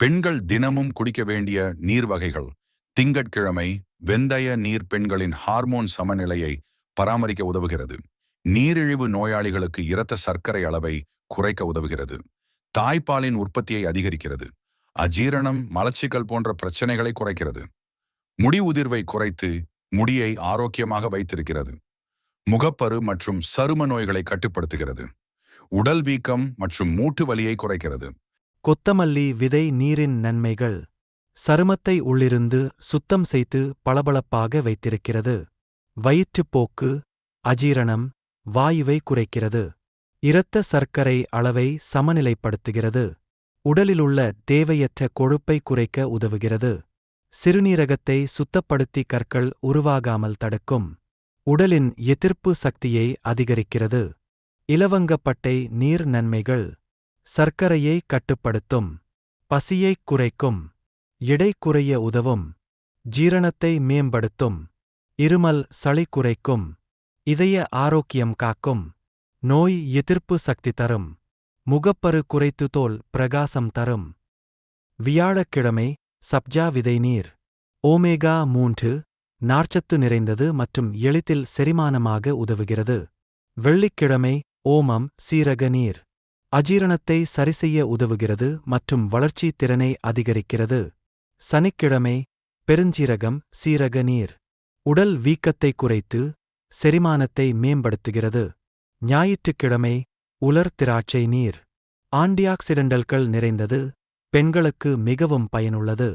பெண்கள் தினமும் குடிக்க வேண்டிய நீர் வகைகள் திங்கட்கிழமை வெந்தய நீர் பெண்களின் ஹார்மோன் சமநிலையை பராமரிக்க உதவுகிறது. நீரிழிவு நோயாளிகளுக்கு இரத்த சர்க்கரை அளவை குறைக்க உதவுகிறது. தாய்ப்பாலின் உற்பத்தியை அதிகரிக்கிறது. அஜீரணம் மலச்சிக்கல் போன்ற பிரச்சனைகளை குறைக்கிறது. முடி உதிர்வை குறைத்து முடியை ஆரோக்கியமாக வைத்திருக்கிறது. முகப்பரு மற்றும் சரும நோய்களை கட்டுப்படுத்துகிறது. உடல் வீக்கம் மற்றும் மூட்டு வலியை குறைக்கிறது. கொத்தமல்லி விதை நீரின் நன்மைகள் சருமத்தை உள்ளிருந்து சுத்தம் செய்து பளபளப்பாக வைத்திருக்கிறது. வயிற்றுப்போக்கு அஜீரணம் வாயுவை குறைக்கிறது. இரத்த சர்க்கரை அளவை சமநிலைப்படுத்துகிறது. உடலிலுள்ள தேவையற்ற கொழுப்பை குறைக்க உதவுகிறது. சிறுநீரகத்தை சுத்தப்படுத்தி கற்கள் உருவாகாமல் தடுக்கும். உடலின் எதிர்ப்பு சக்தியை அதிகரிக்கிறது. இலவங்கப்பட்டை நீர் நன்மைகள் சர்க்கரையை கட்டுப்படுத்தும் பசியைக் குறைக்கும் எடை குறைய உதவும் ஜீரணத்தை மேம்படுத்தும் இருமல் சளி குறைக்கும் இதய ஆரோக்கியம் காக்கும் நோய் எதிர்ப்பு சக்தி தரும் முகப்பரு குறைத்து தோல் பிரகாசம் தரும். வியாழக்கிழமை சப்ஜா விதை நீர் ஓமேகா மூன்று நார்ச்சத்து நிறைந்தது மற்றும் எளிதில் செரிமானமாக உதவுகிறது. வெள்ளிக்கிழமை ஓமம் சீரக நீர். அஜீரணத்தை சரிசெய்ய உதவுகிறது மற்றும் வளர்ச்சி திறனை அதிகரிக்கிறது. சனிக்கிழமை பெருஞ்சீரகம் சீரக நீர். உடல் வீக்கத்தை குறைத்து செரிமானத்தை மேம்படுத்துகிறது. ஞாயிற்றுக்கிழமை உலர் திராட்சை நீர். ஆன்டிஆக்சிடென்டல்கள் நிறைந்தது பெண்களுக்கு மிகவும் பயனுள்ளது.